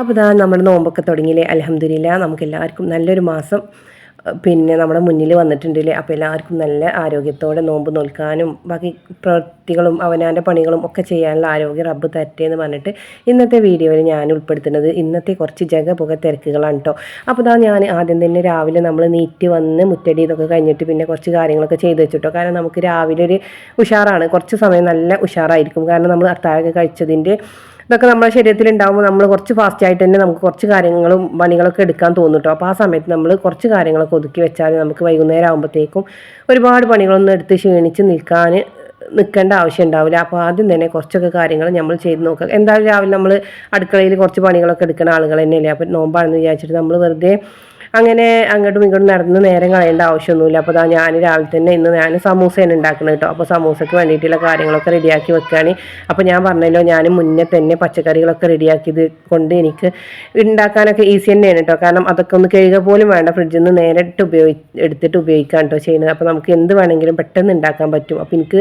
അപ്പോൾ ഇതാ നമ്മുടെ നോമ്പൊക്കെ തുടങ്ങിയില്ലേ? അലഹമ്മദില്ല നമുക്ക് എല്ലാവർക്കും നല്ലൊരു മാസം. പിന്നെ നമ്മുടെ മുന്നിൽ വന്നിട്ടുണ്ടല്ലേ? അപ്പോൾ എല്ലാവർക്കും നല്ല ആരോഗ്യത്തോടെ നോമ്പ് നോൽക്കാനും ബാക്കി പ്രവൃത്തികളും അവനാന്റെ പണികളും ഒക്കെ ചെയ്യാനുള്ള ആരോഗ്യം റബ്ബ് തരട്ടെ എന്ന് പറഞ്ഞിട്ട് ഇന്നത്തെ വീഡിയോയിൽ ഞാൻ ഉൾപ്പെടുത്തുന്നത് ഇന്നത്തെ കുറച്ച് ജഗപുക തിരക്കുകളാണ് കേട്ടോ അപ്പോൾ ഇതാ ഞാൻ ആദ്യം തന്നെ രാവിലെ നമ്മൾ നീറ്റ് വന്ന് മുറ്റടി ഇതൊക്കെ കഴിഞ്ഞിട്ട് പിന്നെ കുറച്ച് കാര്യങ്ങളൊക്കെ ചെയ്ത് വെച്ചിട്ടോ. കാരണം നമുക്ക് രാവിലെ ഒരു ഉഷാറാണ്. കുറച്ച് സമയം നല്ല ഉഷാറായിരിക്കും. കാരണം നമ്മൾ അത്താഴൊക്കെ കഴിച്ചതിന്റെ ഇതൊക്കെ നമ്മുടെ ശരീരത്തിൽ ഉണ്ടാകുമ്പോൾ നമ്മൾ കുറച്ച് ഫാസ്റ്റ് ആയിട്ട് തന്നെ നമുക്ക് കുറച്ച് കാര്യങ്ങളും പണികളൊക്കെ എടുക്കാൻ തോന്നും അപ്പോൾ ആ സമയത്ത് നമ്മൾ കുറച്ച് കാര്യങ്ങളൊക്കെ ഒതുക്കി വെച്ചാൽ നമുക്ക് വൈകുന്നേരം ആകുമ്പോഴത്തേക്കും ഒരുപാട് പണികളൊന്നും എടുത്ത് ക്ഷീണിച്ച് നിൽക്കാൻ നിൽക്കേണ്ട ആവശ്യം ഉണ്ടാവില്ല. അപ്പോൾ ആദ്യം തന്നെ കുറച്ചൊക്കെ കാര്യങ്ങൾ നമ്മൾ ചെയ്ത് നോക്കുക. എന്തായാലും രാവിലെ നമ്മൾ അടുക്കളയിൽ കുറച്ച് പണികളൊക്കെ എടുക്കുന്ന ആളുകൾ തന്നെയല്ലേ? അപ്പോൾ നോമ്പാണെന്ന് വിചാരിച്ചിട്ട് നമ്മൾ വെറുതെ അങ്ങനെ അങ്ങോട്ടും ഇങ്ങോട്ടും നടന്ന് നേരം കളയേണ്ട ആവശ്യമൊന്നുമില്ല. അപ്പോൾ അതാ ഞാൻ രാവിലെ തന്നെ ഇന്ന് ഞാൻ സമൂസയാണ് ഉണ്ടാക്കുന്നത് കേട്ടോ അപ്പോൾ സമൂസയ്ക്ക് വേണ്ടിയിട്ടുള്ള കാര്യങ്ങളൊക്കെ റെഡിയാക്കി വെക്കുകയാണ് അപ്പോൾ ഞാൻ പറഞ്ഞല്ലോ ഞാൻ മുന്നേ തന്നെ പച്ചക്കറികളൊക്കെ റെഡിയാക്കിയത് കൊണ്ട് എനിക്ക് ഉണ്ടാക്കാനൊക്കെ ഈസി തന്നെയാണ് കേട്ടോ കാരണം അതൊക്കെ ഒന്ന് കഴുകുക പോലും വേണ്ട. ഫ്രിഡ്ജിൽ നിന്ന് നേരിട്ട് ഉപയോഗി എടുത്തിട്ട് ഉപയോഗിക്കാൻ കേട്ടോ ചെയ്യുന്നത്. അപ്പോൾ നമുക്ക് എന്ത് വേണമെങ്കിലും പെട്ടെന്ന് ഉണ്ടാക്കാൻ പറ്റും. അപ്പോൾ എനിക്ക്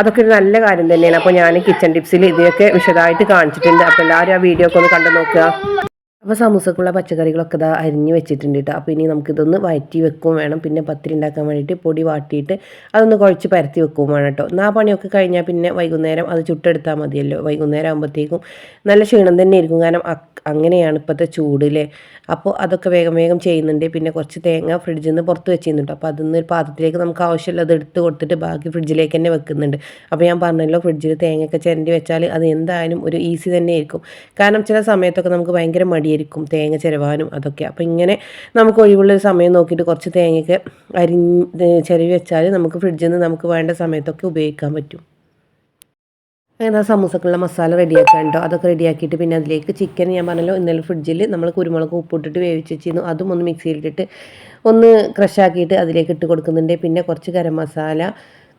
അതൊക്കെ ഒരു നല്ല കാര്യം തന്നെയാണ്. അപ്പോൾ ഞാൻ കിച്ചൺ ടിപ്സിൽ ഇതൊക്കെ വിശദമായിട്ട് കാണിച്ചിട്ടുണ്ട്. അപ്പോൾ എല്ലാവരും ആ വീഡിയോ ഒക്കെ ഒന്ന് കണ്ടു നോക്കുക. അപ്പോൾ സമൂസക്കുള്ള പച്ചക്കറികളൊക്കെ ഇതാ അരിഞ്ഞ് വെച്ചിട്ടുണ്ട് കേട്ടോ അപ്പോൾ ഇനി നമുക്കിതൊന്ന് വയറ്റി വെക്കും വേണം. പിന്നെ പത്തിരി ഉണ്ടാക്കാൻ വേണ്ടിയിട്ട് പൊടി വാട്ടിയിട്ട് അതൊന്ന് കുഴച്ച് പരത്തി വെക്കും വേണം കേട്ടോ എന്നാൽ ആ പണിയൊക്കെ കഴിഞ്ഞാൽ പിന്നെ വൈകുന്നേരം അത് ചുട്ടെടുത്താൽ മതിയല്ലോ. വൈകുന്നേരം ആകുമ്പോഴത്തേക്കും നല്ല ക്ഷീണം തന്നെ ആയിരിക്കും. കാരണം അങ്ങനെയാണ് ഇപ്പോഴത്തെ ചൂടില്ലേ അപ്പോൾ അതൊക്കെ വേഗം വേഗം ചെയ്യുന്നുണ്ട്. പിന്നെ കുറച്ച് തേങ്ങ ഫ്രിഡ്ജിൽ നിന്ന് പുറത്ത് വെച്ചിരുന്നുണ്ട് അപ്പോൾ അതിൽ നിന്ന് ഒരു പാത്രത്തിലേക്ക് നമുക്ക് ആവശ്യമുള്ളത് എടുത്ത് കൊടുത്തിട്ട് ബാക്കി ഫ്രിഡ്ജിലേക്ക് തന്നെ വെക്കുന്നുണ്ട്. അപ്പോൾ ഞാൻ പറഞ്ഞല്ലോ ഫ്രിഡ്ജിൽ തേങ്ങയൊക്കെ ചിരണ്ടി വെച്ചാൽ അത് എന്തായാലും ഒരു ഈസി തന്നെ ആയിരിക്കും. കാരണം ചില സമയത്തൊക്കെ നമുക്ക് ഭയങ്കര മടിയായിരിക്കും തേങ്ങ ചിരവാനും അതൊക്കെ. അപ്പോൾ ഇങ്ങനെ നമുക്ക് ഒഴിവുള്ള സമയം നോക്കിയിട്ട് കുറച്ച് തേങ്ങയൊക്കെ അരി ചിരവി വെച്ചാൽ നമുക്ക് ഫ്രിഡ്ജിൽ നിന്ന് നമുക്ക് വേണ്ട സമയത്തൊക്കെ ഉപയോഗിക്കാൻ പറ്റും. അങ്ങനെ ആ സമൂസക്കുള്ള മസാല റെഡിയാക്കാണ്ടോ അതൊക്കെ റെഡിയാക്കിയിട്ട് പിന്നെ അതിലേക്ക് ചിക്കൻ ഞാൻ പറഞ്ഞല്ലോ ഇന്നലെ ഫ്രിഡ്ജിൽ നമ്മൾ കുരുമുളക് ഉപ്പിട്ടിട്ട് വേവിച്ച് വെച്ചിരുന്നു. അതും ഒന്ന് മിക്സിയിലിട്ടിട്ട് ഒന്ന് ക്രഷാക്കിയിട്ട് അതിലേക്ക് ഇട്ട് കൊടുക്കുന്നുണ്ട്. പിന്നെ കുറച്ച് ഗരം മസാല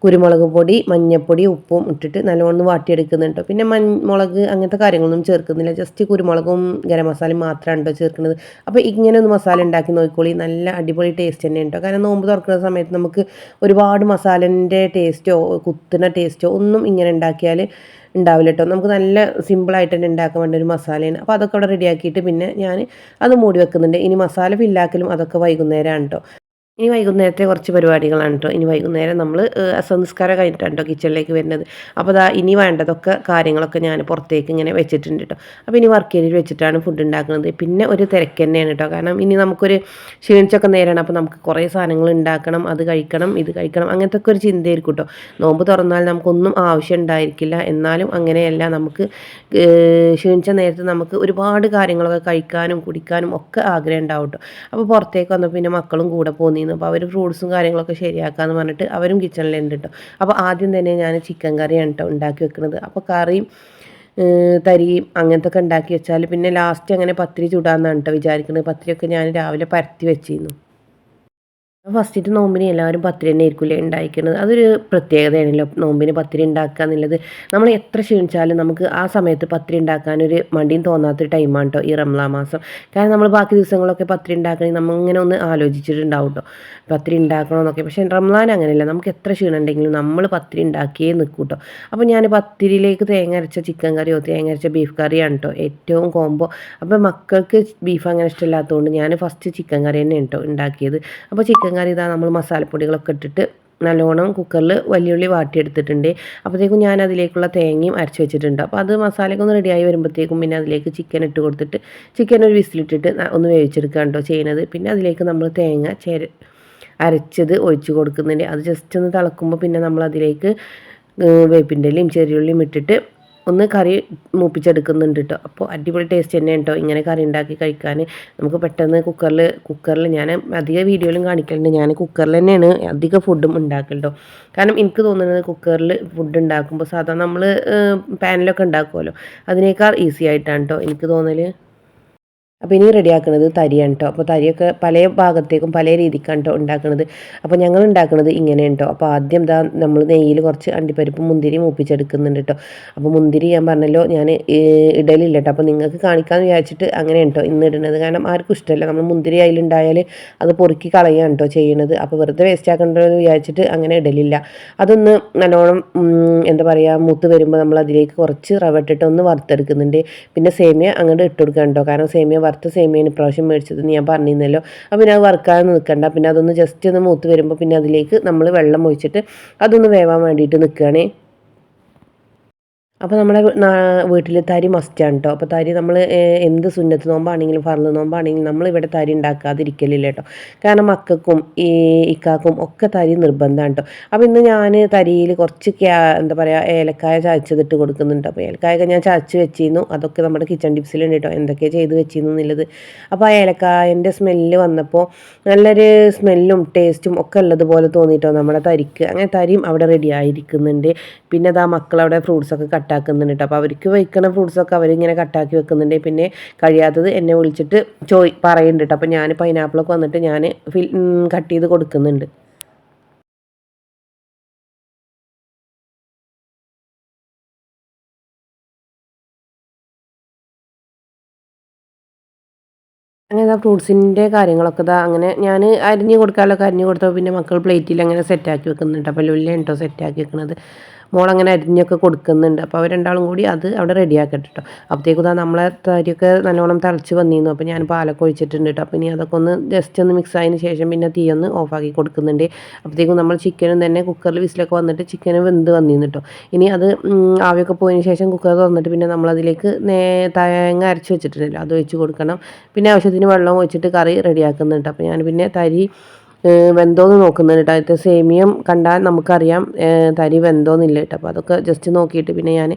കുരുമുളക് പൊടി മഞ്ഞൾപ്പൊടി ഉപ്പും ഇട്ടിട്ട് നല്ലോണം വാട്ടിയെടുക്കുന്നുണ്ട്. പിന്നെ മുളക് അങ്ങനത്തെ കാര്യങ്ങളൊന്നും ചേർക്കുന്നില്ല. ജസ്റ്റ് കുരുമുളകും ഗരം മസാലയും മാത്രമാണ് കേട്ടോ ചേർക്കുന്നത്. അപ്പോൾ ഇങ്ങനെ ഒന്ന് മസാല ഉണ്ടാക്കി നോക്കിക്കോളി. നല്ല അടിപൊളി ടേസ്റ്റ് തന്നെ ഉണ്ടോ കാരണം നോമ്പ് തുറക്കുന്ന സമയത്ത് നമുക്ക് ഒരുപാട് മസാലന്റെ ടേസ്റ്റോ കുത്തുന്ന ടേസ്റ്റോ ഒന്നും ഇങ്ങനെ ഉണ്ടാക്കിയാൽ ഉണ്ടാവില്ല കേട്ടോ നമുക്ക് നല്ല സിമ്പിളായിട്ട് തന്നെ ഉണ്ടാക്കാൻ വേണ്ട ഒരു മസാലയാണ്. അപ്പോൾ അതൊക്കെ അവിടെ റെഡിയാക്കിയിട്ട് പിന്നെ ഞാൻ അത് മൂടി വെക്കുന്നുണ്ട്. ഇനി മസാല ഫില്ലാക്കലും അതൊക്കെ വൈകുന്നേരമാണ് കേട്ടോ ഇനി വൈകുന്നേരത്തെ കുറച്ച് പരിപാടികളാണ് കേട്ടോ ഇനി വൈകുന്നേരം നമ്മൾ അസംസ്കാരം കഴിഞ്ഞിട്ടാണ് കിച്ചണിലേക്ക് വരുന്നത്. അപ്പോൾ അതാ ഇനി വേണ്ടതൊക്കെ കാര്യങ്ങളൊക്കെ ഞാൻ പുറത്തേക്ക് ഇങ്ങനെ വെച്ചിട്ടുണ്ട് കേട്ടോ അപ്പോൾ ഇനി വർക്ക് ഏരിയയിൽ വെച്ചിട്ടാണ് ഫുഡ് ഉണ്ടാക്കുന്നത്. പിന്നെ ഒരു തിരക്ക് തന്നെയാണ് കേട്ടോ കാരണം ഇനി നമുക്കൊരു ക്ഷീണിച്ചൊക്കെ നേരാണ്. അപ്പോൾ നമുക്ക് കുറേ സാധനങ്ങൾ ഉണ്ടാക്കണം അത് കഴിക്കണം ഇത് കഴിക്കണം അങ്ങനത്തെ ഒക്കെ ഒരു ചിന്തയായിരിക്കും കേട്ടോ നോമ്പ് തുറന്നാൽ നമുക്കൊന്നും ആവശ്യം ഉണ്ടായിരിക്കില്ല. എന്നാലും അങ്ങനെയല്ല നമുക്ക് ക്ഷീണിച്ച നേരത്ത് നമുക്ക് ഒരുപാട് കാര്യങ്ങളൊക്കെ കഴിക്കാനും കുടിക്കാനും ഒക്കെ ആഗ്രഹം ഉണ്ടാവും കേട്ടോ അപ്പോൾ പുറത്തേക്ക് വന്നപ്പോൾ പിന്നെ മക്കളും കൂടെ പോന്നി ചെയ്യുന്നു. അപ്പോൾ അവർ ഫ്രൂട്ട്സും കാര്യങ്ങളൊക്കെ ശരിയാക്കാമെന്ന് പറഞ്ഞിട്ട് അവരും കിച്ചണിലുണ്ട് കേട്ടോ അപ്പോൾ ആദ്യം തന്നെ ഞാൻ ചിക്കൻ കറിയാണ് കേട്ടോ ഉണ്ടാക്കി വെക്കുന്നത്. അപ്പോൾ കറിയും തരിയും അങ്ങനത്തെ ഒക്കെ ഉണ്ടാക്കി വെച്ചാൽ പിന്നെ ലാസ്റ്റ് അങ്ങനെ പത്തിരി ചൂടാന്നാണ് കേട്ടോ വിചാരിക്കുന്നത് പത്തിരിയൊക്കെ ഞാൻ രാവിലെ പരത്തി വെച്ചിരുന്നു. ഫസ്റ്റിട്ട് നോമ്പിന് എല്ലാവരും പത്തിരി തന്നെ ആയിരിക്കില്ലേ ഉണ്ടായിരിക്കുന്നത് അതൊരു പ്രത്യേകതയാണല്ലോ. നോമ്പിന് പത്തിരി ഉണ്ടാക്കുക എന്നുള്ളത്. നമ്മൾ എത്ര ക്ഷീണിച്ചാലും നമുക്ക് ആ സമയത്ത് പത്തിരി ഉണ്ടാക്കാനൊരു മടിയും തോന്നാത്തൊരു ടൈമാണ് കേട്ടോ ഈ റംലാ മാസം. കാരണം നമ്മൾ ബാക്കി ദിവസങ്ങളൊക്കെ പത്തിരി ഉണ്ടാക്കണമെങ്കിൽ നമ്മൾ ഇങ്ങനെ ഒന്ന് ആലോചിച്ചിട്ടുണ്ടാവും കേട്ടോ പത്തിരി ഉണ്ടാക്കണമെന്നൊക്കെ പക്ഷേ റംലാൻ അങ്ങനെയല്ല. നമുക്ക് എത്ര ക്ഷീണം ഉണ്ടെങ്കിലും നമ്മൾ പത്തിരി ഉണ്ടാക്കിയേ നിൽക്കും കേട്ടോ അപ്പോൾ ഞാൻ പത്തിരിയിലേക്ക് തേങ്ങ അരച്ച ചിക്കൻ കറിയോ തേങ്ങ അരച്ച ബീഫ് കറിയാണ് കേട്ടോ ഏറ്റവും കോംബോ അപ്പോൾ മക്കൾക്ക് ബീഫ് അങ്ങനെ ഇഷ്ടമില്ലാത്തതുകൊണ്ട് ഞാൻ ഫസ്റ്റ് ചിക്കൻ കറി തന്നെ കേട്ടോ ഉണ്ടാക്കിയത്. അപ്പോൾ ചിക്കൻ കറി ഇതാ നമ്മൾ മസാലപ്പൊടികളൊക്കെ ഇട്ടിട്ട് നല്ലോണം കുക്കറിൽ വലിയുള്ളി വാട്ടിയെടുത്തിട്ടുണ്ട്. അപ്പോഴത്തേക്കും ഞാൻ അതിലേക്കുള്ള തേങ്ങയും അരച്ച് വെച്ചിട്ടുണ്ട്. അപ്പോൾ അത് മസാലയൊക്കെ ഒന്ന് റെഡിയായി വരുമ്പോഴത്തേക്കും പിന്നെ അതിലേക്ക് ചിക്കൻ ഇട്ട് കൊടുത്തിട്ട് ചിക്കൻ ഒരു വിസിലിട്ടിട്ട് ഒന്ന് വേവിച്ചെടുക്കുക കേട്ടോ ചെയ്യുന്നത് പിന്നെ അതിലേക്ക് നമ്മൾ തേങ്ങ ചേര അരച്ചത് ഒഴിച്ച് കൊടുക്കുന്നുണ്ട്. അത് ജസ്റ്റ് ഒന്ന് തിളക്കുമ്പോൾ പിന്നെ നമ്മൾ അതിലേക്ക് വേപ്പിന്റെ ഇലയും ചെറിയുള്ളിയും ഇട്ടിട്ട് ഒന്ന് കറി മൂപ്പിച്ചെടുക്കുന്നുണ്ട് കേട്ടോ അപ്പോൾ അടിപൊളി ടേസ്റ്റ് തന്നെ കേട്ടോ ഇങ്ങനെ കറി ഉണ്ടാക്കി കഴിക്കാൻ നമുക്ക് പെട്ടെന്ന് കുക്കറിൽ കുക്കറിൽ ഞാൻ അധിക വീഡിയോയിലും കാണിക്കലുണ്ട്. ഞാൻ കുക്കറിൽ തന്നെയാണ് അധിക ഫുഡും ഉണ്ടാക്കലുണ്ടോ കാരണം എനിക്ക് തോന്നുന്നത് കുക്കറിൽ ഫുഡ് ഉണ്ടാക്കുമ്പോൾ സാധാരണ നമ്മൾ പാനിലൊക്കെ ഉണ്ടാക്കുമല്ലോ അതിനേക്കാൾ ഈസി ആയിട്ടാണ് കേട്ടോ എനിക്ക് തോന്നൽ അപ്പോൾ ഇനി റെഡിയാക്കുന്നത് തരിയാണ് കേട്ടോ അപ്പോൾ തരിയൊക്കെ പല ഭാഗത്തേക്കും പല രീതിക്കാണ് കേട്ടോ ഉണ്ടാക്കുന്നത് അപ്പോൾ ഞങ്ങൾ ഉണ്ടാക്കുന്നത് ഇങ്ങനെയാണ് കേട്ടോ അപ്പോൾ ആദ്യം ഇതാ നമ്മൾ നെയ്യിൽ കുറച്ച് അണ്ടിപ്പരിപ്പ് മുന്തിരി മൂപ്പിച്ചെടുക്കുന്നുണ്ട് കേട്ടോ അപ്പോൾ മുന്തിരി ഞാൻ പറഞ്ഞല്ലോ ഞാൻ ഇടലില്ല കേട്ടോ അപ്പോൾ നിങ്ങൾക്ക് കാണിക്കാമെന്ന് വിചാരിച്ചിട്ട് അങ്ങനെ കേട്ടോ ഇന്ന് ഇടുന്നത് കാരണം ആർക്കും ഇഷ്ടമല്ല. നമ്മൾ മുന്തിരി അതിലുണ്ടായാൽ അത് പൊറുക്കി കളയാണ് കേട്ടോ ചെയ്യണത്. അപ്പോൾ വെറുതെ വേസ്റ്റ് ആക്കണ്ടെന്ന് വിചാരിച്ചിട്ട് അങ്ങനെ ഇടലില്ല. അതൊന്ന് നല്ലോണം എന്താ പറയുക മൂത്ത് വരുമ്പോൾ നമ്മൾ അതിലേക്ക് കുറച്ച് റവ ഇട്ടിട്ട് ഒന്ന് വറുത്തെടുക്കുന്നുണ്ട്. പിന്നെ സേമിയ അങ്ങോട്ട് ഇട്ട് കേട്ടോ കാരണം സേമിയ വറുത്ത സേമിയാണ് ഇപ്രാവശ്യം മേടിച്ചത് ഞാൻ പറഞ്ഞിരുന്നല്ലോ. അപ്പോൾ പിന്നെ അത് വറുക്കാതെ നിൽക്കണ്ട. പിന്നെ അതൊന്ന് ജസ്റ്റ് ഒന്ന് മൂത്ത് വരുമ്പോൾ പിന്നെ അതിലേക്ക് നമ്മൾ വെള്ളം ഒഴിച്ചിട്ട് അതൊന്ന് വേവാൻ വേണ്ടിയിട്ട് നിൽക്കുകയാണേ. അപ്പോൾ നമ്മുടെ വീട്ടിൽ തരി മസ്റ്റാണ് കേട്ടോ അപ്പോൾ തരി നമ്മൾ എന്ത് സുന്നത്ത് നോമ്പാണെങ്കിലും ഫർൾ നോമ്പാണെങ്കിലും നമ്മളിവിടെ തരി ഉണ്ടാക്കാതിരിക്കലില്ല കേട്ടോ കാരണം മക്കൾക്കും ഈ ഇക്കാക്കും ഒക്കെ തരി നിർബന്ധമാണ് കേട്ടോ അപ്പോൾ ഇന്ന് ഞാൻ തരിയിൽ കുറച്ച് എന്താ പറയുക ഏലക്കായ ചായച്ചതിട്ട് കൊടുക്കുന്നുണ്ട്. അപ്പോൾ ഏലക്കായൊക്കെ ഞാൻ ചായച്ച് വെച്ചിരുന്നു. അതൊക്കെ നമ്മുടെ കിച്ചൺ ടിപ്സിലുണ്ട് കേട്ടോ എന്തൊക്കെ ചെയ്ത് വെച്ചിരുന്നു എന്നുള്ളത്. അപ്പോൾ ആ ഏലക്കായന്റെ സ്മെല്ല് വന്നപ്പോൾ നല്ലൊരു സ്മെല്ലും ടേസ്റ്റും ഒക്കെ ഉള്ളതുപോലെ തോന്നിയിട്ടോ നമ്മുടെ തരിക്ക്. അങ്ങനെ തരിയും അവിടെ റെഡി ആയിരിക്കുന്നുണ്ട്. പിന്നെ അതാ മക്കളവിടെ ഫ്രൂട്ട്സൊക്കെ കട്ട് കട്ടാക്കുന്നുണ്ട് കേട്ടോ. അപ്പോൾ അവർക്ക് വയ്ക്കണ ഫ്രൂട്ട്സൊക്കെ അവരിങ്ങനെ കട്ടാക്കി വെക്കുന്നുണ്ട്. പിന്നെ കഴിയാത്തത് എന്നെ വിളിച്ചിട്ട് ചോയ് പറയുന്നുണ്ട് കേട്ടോ. അപ്പോൾ ഞാൻ പൈനാപ്പിളൊക്കെ വന്നിട്ട് ഞാൻ ഫിൽ കട്ട് ചെയ്ത് കൊടുക്കുന്നുണ്ട്. അങ്ങനെ ആ ഫ്രൂട്ട്സിന്റെ കാര്യങ്ങളൊക്കെ ഇതാ അങ്ങനെ ഞാൻ അരിഞ്ഞ് കൊടുക്കാനൊക്കെ അരിഞ്ഞ് കൊടുത്തപ്പോൾ പിന്നെ മക്കൾ പ്ലേറ്റിൽ അങ്ങനെ സെറ്റാക്കി വെക്കുന്നുണ്ട് അപ്പോൾ ലുല്ല ഉണ്ടോ സെറ്റാക്കി വെക്കുന്നത് മോളങ്ങനെ അരിഞ്ഞൊക്കെ കൊടുക്കുന്നുണ്ട്. അപ്പോൾ അവർ രണ്ടാളും കൂടി അത് അവിടെ റെഡിയാക്കട്ടെ കേട്ടോ അപ്പോഴത്തേക്കും നമ്മളെ തരിയൊക്കെ നല്ലോണം തിളച്ച് വന്നിരുന്നു. അപ്പോൾ ഞാൻ പാലൊക്കെ ഒഴിച്ചിട്ടുണ്ട് കേട്ടോ അപ്പോൾ ഇനി അതൊക്കെ ഒന്ന് ജസ്റ്റ് ഒന്ന് മിക്സ് ആയതിന് ശേഷം പിന്നെ തീ ഒന്ന് ഓഫാക്കി കൊടുക്കുന്നുണ്ട്. അപ്പോഴത്തേക്കും നമ്മൾ ചിക്കനും തന്നെ കുക്കറിൽ വിസിലൊക്കെ വന്നിട്ട് ചിക്കനും വെന്ത് വന്നിരുന്നു കേട്ടോ ഇനി അത് ആവിയൊക്കെ പോയതിന് ശേഷം കുക്കർ തുറന്നിട്ട് പിന്നെ നമ്മളതിലേക്ക് നേ തേങ്ങ അരച്ച് വെച്ചിട്ടുണ്ടല്ലോ. അത് ഒഴിച്ച് കൊടുക്കണം. പിന്നെ ആവശ്യത്തിന് വെള്ളം ഒഴിച്ചിട്ട് കറി റെഡിയാക്കുന്നുണ്ട് അപ്പോൾ ഞാൻ പിന്നെ തരി വെന്തോന്ന് നോക്കുന്നുണ്ട് കേട്ടോ. അതിന്റെ സേമിയം കണ്ടാൽ നമുക്കറിയാം തരി വെന്തോന്നില്ല കേട്ടോ. അപ്പോൾ അതൊക്കെ ജസ്റ്റ് നോക്കിയിട്ട് പിന്നെ ഞാൻ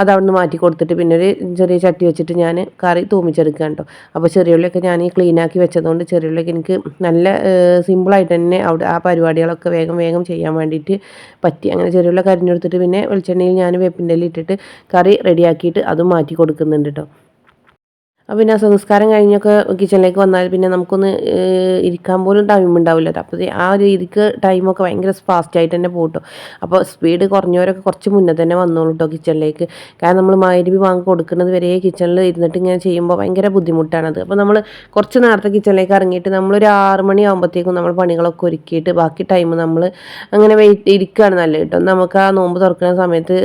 അത് അവിടെ നിന്ന് മാറ്റി കൊടുത്തിട്ട് പിന്നെ ഒരു ചെറിയ ചട്ടി വെച്ചിട്ട് ഞാൻ കറി തൂമിച്ചെടുക്കുക കേട്ടോ. അപ്പോൾ ചെറിയുള്ളിയൊക്കെ ഞാൻ ഈ ക്ലീനാക്കി വെച്ചതുകൊണ്ട് ചെറിയുള്ളിയൊക്കെ എനിക്ക് നല്ല സിമ്പിളായിട്ട് തന്നെ അവിടെ ആ പരിപാടികളൊക്കെ വേഗം വേഗം ചെയ്യാൻ വേണ്ടിയിട്ട് പറ്റി. അങ്ങനെ ചെറിയുള്ള കരിഞ്ഞെടുത്തിട്ട് പിന്നെ വെളിച്ചെണ്ണയിൽ ഞാൻ വേപ്പിന്റെ ഇട്ടിട്ട് കറി റെഡിയാക്കിയിട്ട് അതും മാറ്റി കൊടുക്കുന്നുണ്ട് കേട്ടോ. പിന്നെ സംസ്കാരം കഴിഞ്ഞൊക്കെ കിച്ചണിലേക്ക് വന്നാൽ പിന്നെ നമുക്കൊന്ന് ഇരിക്കാൻ പോലും ടൈം ഉണ്ടാവില്ല. അപ്പോൾ ആ രീതിക്ക് ടൈമൊക്കെ ഭയങ്കര ഫാസ്റ്റ് ആയിട്ട് തന്നെ പോട്ടോ അപ്പോൾ സ്പീഡ് കുറഞ്ഞവരൊക്കെ കുറച്ച് മുന്നേ തന്നെ വന്നോളൂ കേട്ടോ കിച്ചണിലേക്ക് കാരണം നമ്മൾ മായരുവി വാങ്ങി കൊടുക്കുന്നത് വരെ കിച്ചണിൽ ഇരുന്നിട്ട് ഇങ്ങനെ ചെയ്യുമ്പോൾ ഭയങ്കര ബുദ്ധിമുട്ടാണത്. അപ്പോൾ നമ്മൾ കുറച്ച് നേരത്തെ കിച്ചണിലേക്ക് ഇറങ്ങിയിട്ട് നമ്മളൊരു ആറ് മണി ആകുമ്പോഴത്തേക്കും നമ്മൾ പണികളൊക്കെ ഒരുക്കിയിട്ട് ബാക്കി ടൈം നമ്മൾ അങ്ങനെ വെയിറ്റ് ഇരിക്കുകയാണ് നല്ലത് കേട്ടോ നമുക്ക് ആ നോമ്പ് തുറക്കുന്ന സമയത്ത്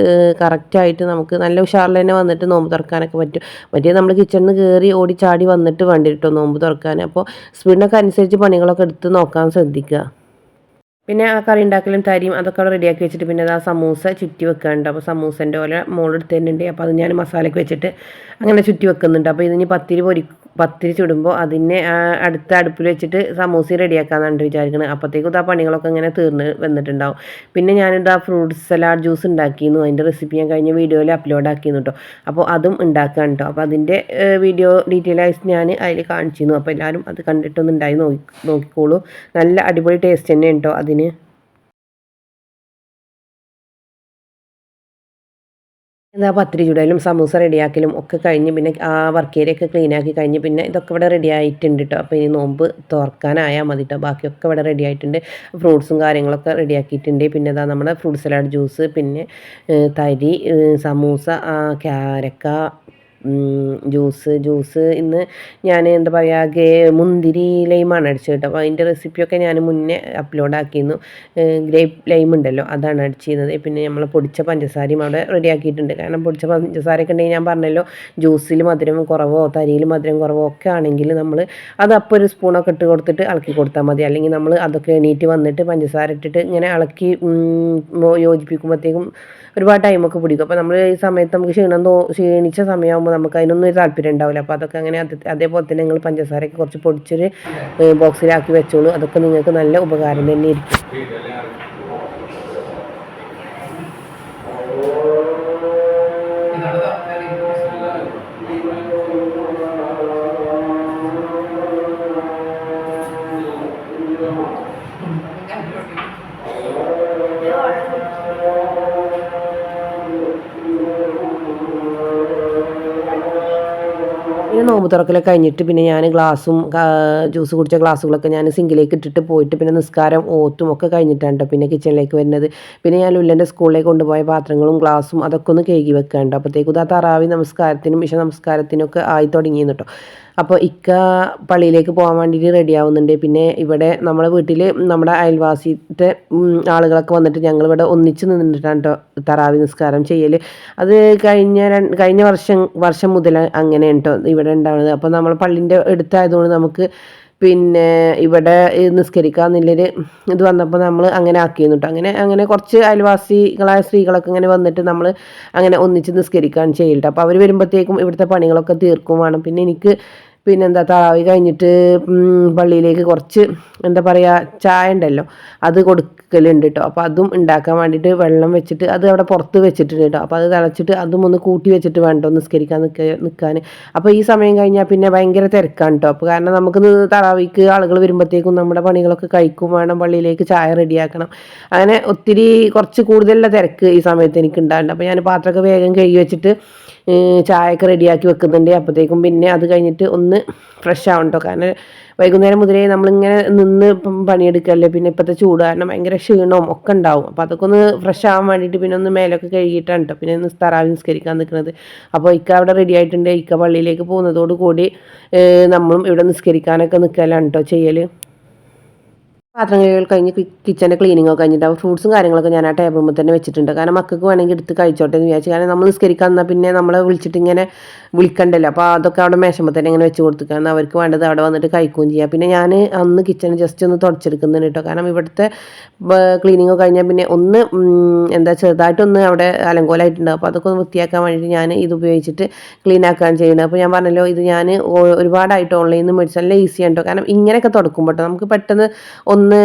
കറക്റ്റായിട്ട് നമുക്ക് നല്ല ഉഷാറിൽ തന്നെ വന്നിട്ട് നോമ്പ് തുറക്കാനൊക്കെ പറ്റും. മറ്റേ നമ്മൾ കിച്ചണിൽ കയറി ഓടി ചാടി വന്നിട്ട് വേണ്ടി കേട്ടോ നോമ്പ് തുറക്കാൻ. അപ്പോൾ സ്പീഡിനൊക്കെ അനുസരിച്ച് പണികളൊക്കെ എടുത്ത് നോക്കാൻ ശ്രദ്ധിക്കുക. പിന്നെ ആ കറി ഉണ്ടാക്കലും തരിയും അതൊക്കെ അവിടെ റെഡിയാക്കി വെച്ചിട്ട് പിന്നെ അത് ആ സമൂസ ചുറ്റി വെക്കാനുണ്ട്. അപ്പോൾ സമൂസന്റെ പോലെ മോളെടുത്ത് തന്നെയുണ്ട് അപ്പോൾ അത് ഞാൻ മസാലയ്ക്ക് വെച്ചിട്ട് അങ്ങനെ ചുറ്റി വെക്കുന്നുണ്ട്. അപ്പോൾ ഇതിന് പത്തിരി പൊരി പത്തിരി ചുടുമ്പോൾ അതിനെ അടുത്ത അടുപ്പിൽ വെച്ചിട്ട് സമൂസ റെഡിയാക്കാന്നാണ് വിചാരിക്കുന്നത് അപ്പോഴത്തേക്കും ആ പണികളൊക്കെ ഇങ്ങനെ തീർന്ന് വന്നിട്ടുണ്ടാവും. പിന്നെ ഞാനിത് ആ ഫ്രൂട്ട്സ് സലാഡ് ജ്യൂസ് ഉണ്ടാക്കിയിരുന്നു. അതിന്റെ റെസിപ്പി ഞാൻ കഴിഞ്ഞ വീഡിയോയിൽ അപ്ലോഡ് ആക്കിയിരുന്നു കേട്ടോ അപ്പോൾ അതും ഉണ്ടാക്കാൻ കേട്ടോ അപ്പോൾ അതിന്റെ വീഡിയോ ഡീറ്റെയിൽ ഞാൻ അതിൽ കാണിച്ചിരുന്നു. അപ്പോൾ എല്ലാവരും അത് കണ്ടിട്ടൊന്നുണ്ടായി നോക്കി നോക്കിക്കോളൂ. നല്ല അടിപൊളി ടേസ്റ്റ് തന്നെ കേട്ടോ അതിന് എന്താ പത്തിരി ചുടലും സമൂസ റെഡിയാക്കലും ഒക്കെ കഴിഞ്ഞ് പിന്നെ ആ വർക്ക് ഒക്കെ ക്ലീൻ ആക്കി കഴിഞ്ഞ് പിന്നെ ഇതൊക്കെ ഇവിടെ റെഡി ആയിട്ടുണ്ട് കേട്ടോ അപ്പോൾ ഇനി നോമ്പ് തുറക്കാനായാൽ മതി കേട്ടോ ബാക്കിയൊക്കെ ഇവിടെ റെഡി ആയിട്ടുണ്ട്. ഫ്രൂട്ട്സും കാര്യങ്ങളൊക്കെ റെഡി ആക്കിയിട്ടുണ്ട്. പിന്നെ ഇതാ നമ്മുടെ ഫ്രൂട്ട് സലാഡ് ജ്യൂസ് പിന്നെ തരി സമൂസ ക്യാരക്ക ജ്യൂസ് ജ്യൂസ് ഇന്ന് ഞാൻ എന്താ പറയുക ഗേ മുന്തിരി ലൈമാണ് അടിച്ചത് കേട്ടോ. അപ്പോൾ അതിന്റെ റെസിപ്പിയൊക്കെ ഞാൻ മുന്നേ അപ്ലോഡ് ആക്കിയിരുന്നു. ഗ്രേപ്പ് ലൈം ഉണ്ടല്ലോ അതാണ് അടിച്ചിരുന്നത്. പിന്നെ നമ്മൾ പൊടിച്ച പഞ്ചസാരയും അവിടെ റെഡിയാക്കിയിട്ടുണ്ട് കാരണം പൊടിച്ച പഞ്ചസാരയൊക്കെ ഉണ്ടെങ്കിൽ ഞാൻ പറഞ്ഞല്ലോ ജ്യൂസിൽ മധുരം കുറവോ തരിയിൽ മധുരം കുറവോ ഒക്കെ ആണെങ്കിൽ നമ്മൾ അത് അപ്പോൾ ഒരു സ്പൂണൊക്കെ ഇട്ട് കൊടുത്തിട്ട് ഇളക്കി കൊടുത്താൽ മതി. അല്ലെങ്കിൽ നമ്മൾ അതൊക്കെ എണീറ്റ് വന്നിട്ട് പഞ്ചസാര ഇട്ടിട്ട് ഇങ്ങനെ ഇളക്കി യോജിപ്പിക്കുമ്പോഴത്തേക്കും ഒരുപാട് ടൈമൊക്കെ പിടിക്കും. അപ്പോൾ നമ്മൾ ഈ സമയത്ത് നമുക്ക് ക്ഷീണം തോ ക്ഷീണിച്ച സമയമാകുമ്പോൾ നമുക്ക് അതിനൊന്നും ഒരു താല്പര്യം ഉണ്ടാവില്ല. അപ്പോൾ അതൊക്കെ അങ്ങനെ അതേപോലെ തന്നെ നിങ്ങൾ പഞ്ചസാരയൊക്കെ കുറച്ച് പൊടിച്ചൊരു ബോക്സിലാക്കി വെച്ചോളൂ. അതൊക്കെ നിങ്ങൾക്ക് നല്ല ഉപകാരം തന്നെ ഇരിക്കും നോമ്പ് നോമ്പ് തുറക്കലൊക്കെ കഴിഞ്ഞിട്ട് പിന്നെ ഞാൻ ഗ്ലാസും ജ്യൂസ് കുടിച്ച ഗ്ലാസ്സുകളൊക്കെ ഞാൻ സിങ്കിലേക്ക് ഇട്ടിട്ട് പോയിട്ട് പിന്നെ നിസ്കാരം ഓത്തും ഒക്കെ കഴിഞ്ഞിട്ടാണ് കേട്ടോ പിന്നെ കിച്ചണിലേക്ക് വരുന്നത്. പിന്നെ ഞാൻ ലുല്ലന്റെ സ്കൂളിലേക്ക് കൊണ്ടുപോയ പാത്രങ്ങളും ഗ്ലാസും അതൊക്കെ ഒന്ന് കഴുകി വെക്കാണ്ട് അപ്പോഴത്തേക്കും ആ തറാവി നമസ്കാരത്തിനും വിഷ നമസ്കാരത്തിനും ഒക്കെ ആയി തുടങ്ങിയിരുന്നു കേട്ടോ അപ്പോൾ ഇക്ക പള്ളിയിലേക്ക് പോകാൻ വേണ്ടിയിട്ട് റെഡി ആവുന്നുണ്ട്. പിന്നെ ഇവിടെ നമ്മുടെ വീട്ടിൽ നമ്മുടെ അയൽവാസിയുടെ ആളുകളൊക്കെ വന്നിട്ട് ഞങ്ങൾ ഇവിടെ ഒന്നിച്ച് നിന്നിട്ടാണ് കേട്ടോ തറാവി നിസ്കാരം ചെയ്യൽ അത് കഴിഞ്ഞ കഴിഞ്ഞ വർഷം വർഷം മുതൽ അങ്ങനെ കേട്ടോ ഇവിടെ ഉണ്ടാവുന്നത് അപ്പോൾ നമ്മൾ പള്ളിന്റെ അടുത്തായതുകൊണ്ട് നമുക്ക് പിന്നെ ഇവിടെ നിസ്കരിക്കാന്നുള്ളൊരു ഇത് വന്നപ്പോൾ നമ്മൾ അങ്ങനെ ആക്കിയിരുന്നു കേട്ടോ അങ്ങനെ അങ്ങനെ കുറച്ച് അയൽവാസികളായ സ്ത്രീകളൊക്കെ ഇങ്ങനെ വന്നിട്ട് നമ്മൾ അങ്ങനെ ഒന്നിച്ച് നിസ്കരിക്കാൻ ചെയ്യില്ല അപ്പോൾ അവർ വരുമ്പോഴത്തേക്കും ഇവിടുത്തെ പണികളൊക്കെ തീർക്കും വേണം. പിന്നെ എനിക്ക് പിന്നെന്താ താവി കഴിഞ്ഞിട്ട് പള്ളിയിലേക്ക് കുറച്ച് എന്താ പറയുക ചായ ഉണ്ടല്ലോ അത് കൊടുക്കലുണ്ട് കേട്ടോ അപ്പോൾ അതും ഉണ്ടാക്കാൻ വേണ്ടിയിട്ട് വെള്ളം വെച്ചിട്ട് അത് അവിടെ പുറത്ത് വെച്ചിട്ടുണ്ട് കേട്ടോ അപ്പോൾ അത് തിളച്ചിട്ട് അതും ഒന്ന് കൂട്ടി വെച്ചിട്ട് വേണ്ടോ നിസ്കരിക്കാൻ നിൽക്കുക നിൽക്കാൻ അപ്പോൾ ഈ സമയം കഴിഞ്ഞാൽ പിന്നെ ഭയങ്കര തിരക്കാണ് കേട്ടോ അപ്പോൾ കാരണം നമുക്ക് തറാവിക്ക് ആളുകൾ വരുമ്പോഴത്തേക്കും നമ്മുടെ പണികളൊക്കെ കഴിക്കും വേണം പള്ളിയിലേക്ക് ചായ റെഡിയാക്കണം. അങ്ങനെ ഒത്തിരി കുറച്ച് കൂടുതലുള്ള തിരക്ക് ഈ സമയത്ത് എനിക്ക് ഉണ്ടാകുന്നുണ്ട് അപ്പോൾ ഞാൻ പാത്രമൊക്കെ വേഗം കഴുകി വെച്ചിട്ട് ചായയൊക്കെ റെഡിയാക്കി വെക്കുന്നുണ്ട്. അപ്പോഴത്തേക്കും പിന്നെ അത് കഴിഞ്ഞിട്ട് ഒന്ന് ഫ്രഷ് ആവണം കേട്ടോ കാരണം വൈകുന്നേരം മുതലേ നമ്മളിങ്ങനെ നിന്ന് പണിയെടുക്കല്ലേ. പിന്നെ ഇപ്പോഴത്തെ ചൂട് കാരണം ഭയങ്കര ക്ഷീണവും ഒക്കെ ഉണ്ടാവും. അപ്പോൾ അതൊക്കെ ഒന്ന് ഫ്രഷ് ആവാൻ വേണ്ടിയിട്ട് പിന്നെ ഒന്ന് മേലൊക്കെ കഴുകിയിട്ടാണ് കേട്ടോ പിന്നെ ഒന്ന് നിസ്കരിക്കാൻ നിൽക്കുന്നത് അപ്പോൾ ഇക്ക അവിടെ റെഡി ആയിട്ടുണ്ട്. ഇക്ക പള്ളിയിലേക്ക് പോകുന്നതോടുകൂടി നമ്മളും ഇവിടെ നിസ്കരിക്കാനൊക്കെ നിൽക്കലാണ് കേട്ടോ ചെയ്യൽ പാത്രം കഴുകൽ കഴിഞ്ഞ് കിച്ചന്റെ ക്ലീനിങ് ഒക്കെ ഫ്രൂട്ട്സും കാര്യങ്ങളൊക്കെ ഞാൻ ആ ടേബിൾ തന്നെ വെച്ചിട്ടുണ്ട്. കാരണം മക്കൾക്ക് വേണമെങ്കിൽ എടുത്ത് കഴിച്ചോട്ടെ എന്ന് വിചാരിച്ചു. കാരണം നമ്മൾ നിസ്കരിക്കാൻ എന്നാൽ പിന്നെ നമ്മളെ വിളിച്ചിട്ട് ഇങ്ങനെ വിളിക്കണ്ടല്ലോ. അപ്പോൾ അതൊക്കെ അവിടെ മേശമ്പോൾ തന്നെ ഇങ്ങനെ വെച്ച് കൊടുത്തിരിക്കുക അവർക്ക് വേണ്ടത് അവിടെ വന്നിട്ട് കഴിക്കുകയും ചെയ്യാം. പിന്നെ ഞാൻ അന്ന് കിച്ചൺ ജസ്റ്റ് ഒന്ന് തുടച്ചെടുക്കുന്നുണ്ട് കേട്ടോ. കാരണം ഇവിടുത്തെ ക്ലീനിങ് ഒക്കെ കഴിഞ്ഞാൽ പിന്നെ ഒന്ന് എന്താ ചെറുതായിട്ടൊന്ന് അവിടെ അലങ്കോലായിട്ടുണ്ട്. അപ്പോൾ അതൊക്കെ ഒന്ന് വൃത്തിയാക്കാൻ വേണ്ടിയിട്ട് ഞാൻ ഇത് ഉപയോഗിച്ചിട്ട് ക്ലീൻ ആക്കാൻ ചെയ്യുന്നത്. അപ്പോൾ ഞാൻ പറഞ്ഞല്ലോ ഇത് ഞാൻ ഒരുപാടായിട്ട് ഓൺലൈനിൽ നിന്ന് മേടിച്ചാൽ ഈസിയാണ് കേട്ടോ. കാരണം ഇങ്ങനെയൊക്കെ തുടക്കുമ്പോട്ടോ നമുക്ക് പെട്ടെന്ന് ഒന്ന് ഒന്ന്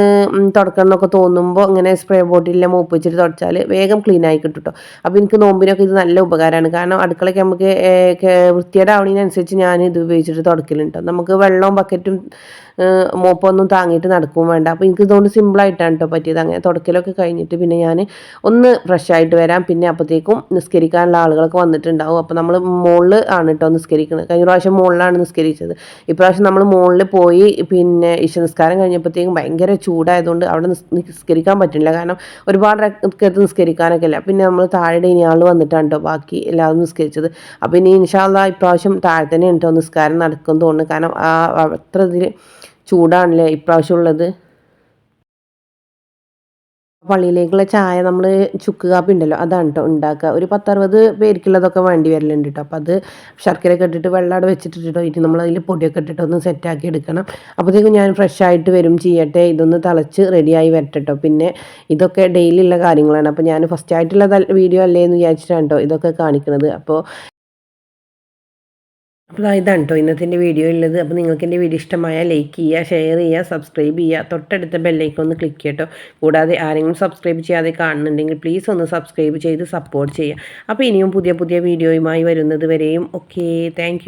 തുടക്കണം എന്നൊക്കെ തോന്നുമ്പോൾ ഇങ്ങനെ സ്പ്രേ ബോട്ടിലെ മൂപ്പ് വെച്ചിട്ട് തുടച്ചാൽ വേഗം ക്ലീൻ ആയി കിട്ടും കേട്ടോ അപ്പോൾ എനിക്ക് നോമ്പിനൊക്കെ ഇത് നല്ല ഉപകാരമാണ് കാരണം അടുക്കളയ്ക്ക് നമുക്ക് വൃത്തിയുടെ വൃത്തിയേടാവണതിനനുസരിച്ച് ഞാൻ ഇത് ഉപയോഗിച്ചിട്ട് തുടക്കലുണ്ട് നമുക്ക് വെള്ളവും ബക്കറ്റും മോപ്പൊന്നും താങ്ങിയിട്ട് നടക്കും വേണ്ട. അപ്പോൾ എനിക്ക് ഇതുകൊണ്ട് സിമ്പിളായിട്ടാണ് കേട്ടോ പറ്റിയത്. അങ്ങനെ തുടക്കലൊക്കെ കഴിഞ്ഞിട്ട് പിന്നെ ഞാൻ ഒന്ന് ഫ്രഷ് ആയിട്ട് വരാം. പിന്നെ അപ്പോഴത്തേക്കും നിസ്കരിക്കാനുള്ള ആളുകളൊക്കെ വന്നിട്ടുണ്ടാവും. അപ്പോൾ നമ്മൾ മുകളിൽ ആണ് കേട്ടോ നിസ്കരിക്കുന്നത് കഴിഞ്ഞ പ്രാവശ്യം മുകളിലാണ് നിസ്കരിച്ചത്. ഇപ്രാവശ്യം നമ്മൾ മുകളിൽ പോയി പിന്നെ ഇശ നിസ്കാരം കഴിഞ്ഞപ്പോഴത്തേക്കും ഭയങ്കര ചൂടായതുകൊണ്ട് അവിടെ നിസ്കരിക്കാൻ പറ്റില്ല. കാരണം ഒരുപാട് റക്കത്ത് നിസ്കരിക്കാനൊക്കെ അല്ല പിന്നെ നമ്മൾ താഴെ ഇനി ആൾ വന്നിട്ടാണ് കേട്ടോ ബാക്കി എല്ലാവരും നിസ്കരിച്ചത്. അപ്പോൾ ഇനി ഇൻഷാല്ല ഇപ്രാവശ്യം താഴെ തന്നെ കേട്ടോ നിസ്കാരം നടക്കും തോന്നുന്നു. കാരണം ആ അത്ര ഇതിൽ ചൂടാണല്ലേ ഇപ്രാവശ്യം ഉള്ളത് പള്ളിയിലേക്കുള്ള ചായ നമ്മൾ ചുക്ക് കാപ്പി ഉണ്ടല്ലോ അതാണ് കേട്ടോ ഉണ്ടാക്കുക. ഒരു പത്തറുപത് പേർക്കുള്ളതൊക്കെ വേണ്ടി വരലുണ്ട് കേട്ടോ അപ്പോൾ അത് ശർക്കരയൊക്കെ ഇട്ടിട്ട് വെള്ളം അവിടെ വെച്ചിട്ടിട്ടോ ഇനി നമ്മൾ അതിൽ പൊടിയൊക്കെ ഇട്ടിട്ട് ഒന്ന് സെറ്റാക്കി എടുക്കണം. അപ്പോഴത്തേക്കും ഞാൻ ഫ്രഷ് ആയിട്ട് വരും ചെയ്യട്ടെ. ഇതൊന്ന് തിളച്ച് റെഡിയായി വരട്ടെ പിന്നെ ഇതൊക്കെ ഡെയിലി ഉള്ള കാര്യങ്ങളാണ്. അപ്പോൾ ഞാൻ ഫസ്റ്റ് ആയിട്ടുള്ള വീഡിയോ അല്ലേ എന്ന് വിചാരിച്ചിട്ടാണ് കേട്ടോ ഇതൊക്കെ കാണിക്കുന്നത് അപ്പോൾ അപ്പോൾ ഇതാണ് കേട്ടോ ഇന്നത്തെ വീഡിയോ ഉള്ളത്. അപ്പോൾ നിങ്ങൾക്ക് എന്റെ വീഡിയോ ഇഷ്ടമായാൽ ലൈക്ക് ചെയ്യുക ഷെയർ ചെയ്യുക സബ്സ്ക്രൈബ് ചെയ്യുക. തൊട്ടടുത്ത ബെല്ലൈക്കൺ ഒന്ന് ക്ലിക്ക് ചെയ്യട്ടോ. കൂടാതെ ആരെങ്കിലും സബ്സ്ക്രൈബ് ചെയ്യാതെ കാണുന്നുണ്ടെങ്കിൽ പ്ലീസ് ഒന്ന് സബ്സ്ക്രൈബ് ചെയ്ത് സപ്പോർട്ട് ചെയ്യുക. അപ്പോൾ ഇനിയും പുതിയ പുതിയ വീഡിയോയുമായി വരുന്നത് വരെയും. Okay thank